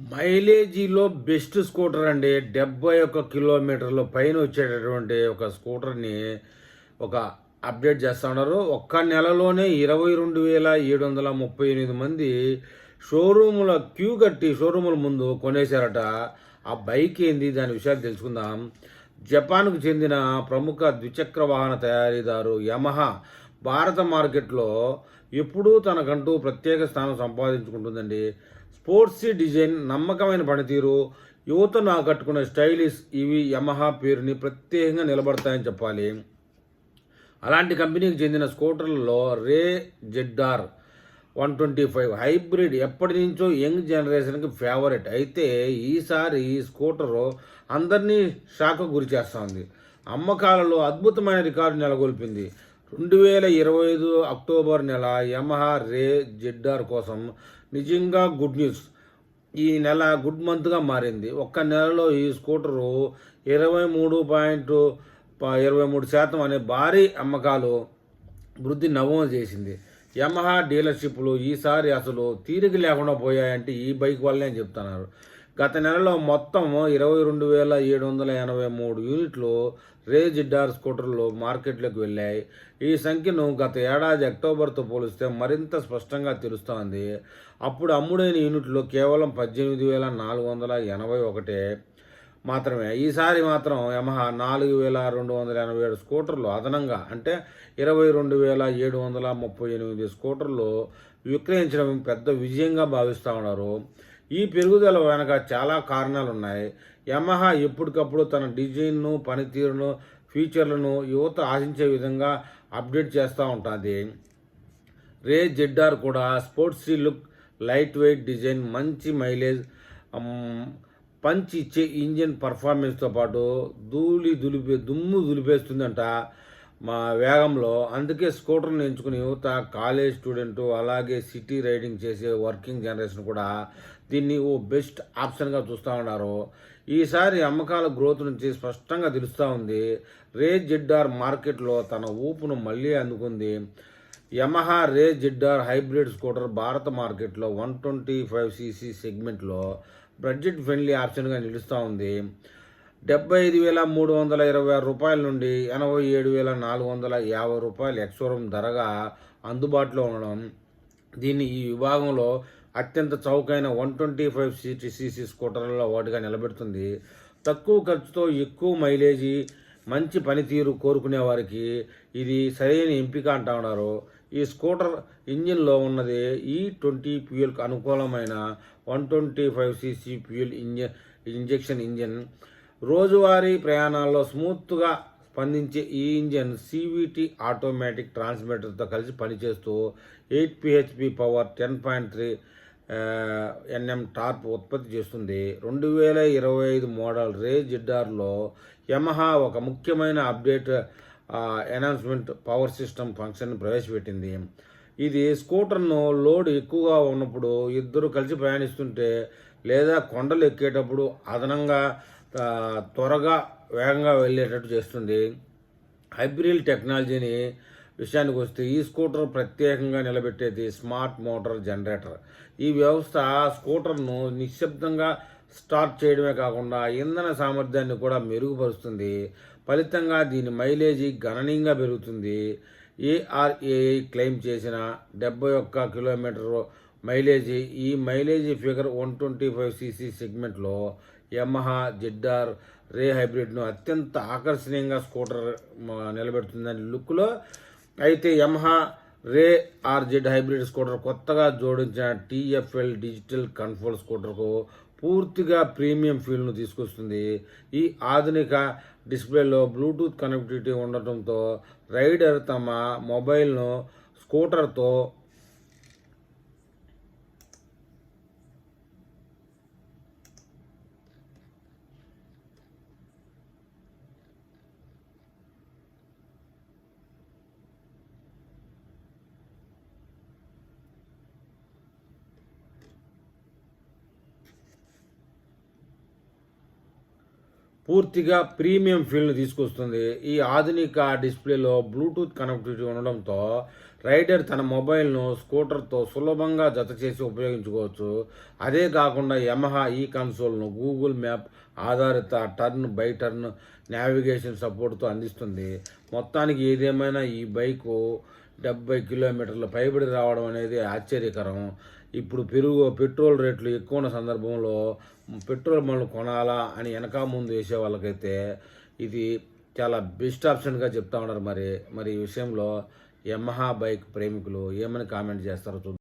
మైలేజీలో best scooter అండి. డెబ్బై ఒక్క కిలోమీటర్ల పైన వచ్చేటటువంటి ఒక స్కూటర్ని ఒక అప్డేట్ చేస్తూ ఉన్నారు. ఒక్క నెలలోనే ఇరవై రెండు వేల ఏడు వందల ముప్పై ఎనిమిది మంది షోరూముల క్యూ కట్టి షోరూముల ముందు కొనేశారట. ఆ బైక్ ఏంది? దాని విషయాలు తెలుసుకుందాం. జపాన్కు చెందిన ప్రముఖ ద్విచక్ర వాహన తయారీదారు యమహా భారత మార్కెట్లో ఎప్పుడూ తనకంటూ ప్రత్యేక స్థానం సంపాదించుకుంటుందండి. స్పోర్ట్స్ డిజైన్ నమ్మకమైన పనితీరు యువతను ఆకట్టుకునే స్టైలిష్ ఇవి యమహా పేరుని ప్రత్యేకంగా నిలబడతాయని చెప్పాలి. అలాంటి కంపెనీకి చెందిన స్కూటర్లలో Ray ZR one twenty five hybrid ఎప్పటి నుంచో యంగ్ జనరేషన్కి ఫేవరెట్. అయితే ఈసారి ఈ స్కూటరు అందరినీ షాక్ గురి చేస్తుంది. అమ్మకాలలో అద్భుతమైన రికార్డు నెలకొల్పింది. రెండు వేల ఇరవై ఐదు అక్టోబర్ నెల యమహా రే జెడ్ఆర్ కోసం నిజంగా గుడ్ న్యూస్. ఈ నెల గుడ్ మంత్గా మారింది. ఒక్క నెలలో ఈ స్కూటరు ఇరవై మూడు పాయింట్ ఇరవై మూడు శాతం అనే భారీ అమ్మకాలు వృద్ధి నమోదు చేసింది. యమహా డీలర్షిప్లు ఈసారి అసలు తీరిక లేకుండా పోయాయంటే ఈ బైక్ వల్లే చెప్తున్నారు. గత నెలలో మొత్తం ఇరవై రెండు వేల ఏడు వందల ఎనభై మూడు యూనిట్లు రేజిడ్డార్ స్కూటర్లు మార్కెట్లోకి వెళ్ళాయి. ఈ సంఖ్యను గత ఏడాది అక్టోబర్తో పోలిస్తే మరింత స్పష్టంగా తెలుస్తోంది. అప్పుడు అమ్ముడైన యూనిట్లు కేవలం పద్దెనిమిది వేల నాలుగు వందల ఎనభై ఒకటే మాత్రమే. ఈసారి మాత్రం యమహా నాలుగు వేల రెండు వందల ఎనభై ఏడు స్కూటర్లు అదనంగా అంటే ఇరవై రెండు వేల ఏడు వందల ముప్పై ఎనిమిది స్కూటర్లు విక్రయించడం పెద్ద విజయంగా భావిస్తూ ఉన్నారు. ఈ పెరుగుదల వెనక చాలా కారణాలు ఉన్నాయి యమహా ఎప్పటికప్పుడు తన డిజైన్ను పనితీరును ఫీచర్లను యువత ఆశించే విధంగా అప్డేట్ చేస్తూ ఉంటుంది. రే జెడ్ఆర్ కూడా sports look light weight design మంచి మైలేజ్ పంచి పంచ్ ఇచ్చే ఇంజిన్ పర్ఫార్మెన్స్తో పాటు ధూళి దులిపే దుమ్ము దులిపేస్తుందంట. మా వేగంలో అందుకే స్కూటర్ని ఎంచుకునే యువత కాలేజ్ స్టూడెంట్ అలాగే సిటీ రైడింగ్ చేసే వర్కింగ్ జనరేషన్ కూడా దీన్ని ఓ బెస్ట్ ఆప్షన్గా చూస్తూ ఉన్నారు. ఈసారి అమ్మకాల గ్రోత్ నుంచి స్పష్టంగా తెలుస్తూ ఉంది. రే జెడ్ఆర్ మార్కెట్లో తన ఊపును మళ్ళీ అందుకుంది. Yamaha Ray ZR hybrid scooter భారత మార్కెట్లో వన్ ట్వంటీ ఫైవ్ సీసీ సెగ్మెంట్లో బడ్జెట్ ఫ్రెండ్లీ ఆప్షన్గా నిలుస్తూ ఉంది. డెబ్బై ఐదు వేల మూడు వందల ఇరవై ఆరు రూపాయల నుండి ఎనభై ఏడు వేల నాలుగు వందల యాభై రూపాయలు ఎక్స్వరం ధరగా అందుబాటులో ఉండడం. దీన్ని ఈ విభాగంలో అత్యంత చౌకైన one twenty five CT CC స్కూటర్లలో ఒకటిగా నిలబెడుతుంది. తక్కువ ఖర్చుతో ఎక్కువ మైలేజీ మంచి పనితీరు కోరుకునే వారికి ఇది సరైన ఎంపిక అంటా ఉన్నారు ఈ స్కూటర్ ఇంజిన్లో ఉన్నది ఈ ట్వంటీ ఫ్యూయల్కి అనుకూలమైన one twenty five CC fuel ఇంజ injection engine. రోజువారీ ప్రయాణాల్లో స్మూత్గా స్పందించే ఈ ఇంజన్ సివిటి ఆటోమేటిక్ ట్రాన్స్మిటర్తో కలిసి పనిచేస్తూ eight PHP power ten point three NM torque ఉత్పత్తి చేస్తుంది. రెండు వేల ఇరవై ఐదు మోడల్ రే జిడ్డార్లో యమహా ఒక ముఖ్యమైన update announcement power system function ప్రవేశపెట్టింది. ఇది స్కూటర్ను లోడ్ ఎక్కువగా ఉన్నప్పుడు ఇద్దరు కలిసి ప్రయాణిస్తుంటే లేదా కొండలు ఎక్కేటప్పుడు అదనంగా త్వరగా వేగంగా వెళ్ళేటట్టు చేస్తుంది. హైబ్రిడ్ టెక్నాలజీని విషయానికి వస్తే ఈ స్కూటర్ ప్రత్యేకంగా నిలబెట్టేది స్మార్ట్ మోటార్ జనరేటర్. ఈ వ్యవస్థ స్కూటర్ను నిశ్శబ్దంగా స్టార్ట్ చేయడమే కాకుండా ఇంధన సామర్థ్యాన్ని కూడా మెరుగుపరుస్తుంది. ఫలితంగా దీని మైలేజీ గణనీయంగా పెరుగుతుంది. ఏఆర్ఏఐ క్లెయిమ్ చేసిన డెబ్బై ఒక్క కిలోమీటర్ మైలేజీ ఈ mileage figure one twenty five CC సెగ్మెంట్లో యమహా జిడ్డార్ రే హైబ్రిడ్ను అత్యంత ఆకర్షణీయంగా స్కూటర్ నిలబెడుతుందని లుక్లో అయితే Yamaha Ray RZ hybrid scooter కొత్తగా జోడించిన టీఎఫ్ఎల్ డిజిటల్ కంట్రోల్ స్కూటర్కు పూర్తిగా ప్రీమియం ఫీల్ను తీసుకొస్తుంది. ఈ ఆధునిక డిస్ప్లేలో బ్లూటూత్ కనెక్టివిటీ ఉండటంతో రైడర్ తమ మొబైల్ను స్కూటర్తో పూర్తిగా ప్రీమియం ఫీల్ను తీసుకొస్తుంది. ఈ ఆధునిక డిస్ప్లేలో బ్లూటూత్ కనెక్టివిటీ ఉండడంతో రైడర్ తన మొబైల్ను స్కూటర్తో సులభంగా జత చేసి ఉపయోగించుకోవచ్చు. అదే కాకుండా యమహా ఈ కన్సోల్ను గూగుల్ మ్యాప్ ఆధారిత టర్న్ బై టర్న్ నావిగేషన్ సపోర్ట్తో అందిస్తుంది. మొత్తానికి ఏదేమైనా ఈ బైకు డెబ్బై కిలోమీటర్ల పైబడి రావడం అనేది ఆశ్చర్యకరం. ఇప్పుడు పెరుగు పెట్రోల్ రేట్లు ఎక్కువ ఉన్న సందర్భంలో పెట్రోల్ మనం కొనాలా అని వెనక ముందు వేసే వాళ్ళకైతే ఇది చాలా బెస్ట్ ఆప్షన్గా చెప్తా ఉన్నారు మరి. మరి ఈ విషయంలో యమహా బైక్ ప్రేమికులు ఏమని కామెంట్ చేస్తారో చూద్దాం.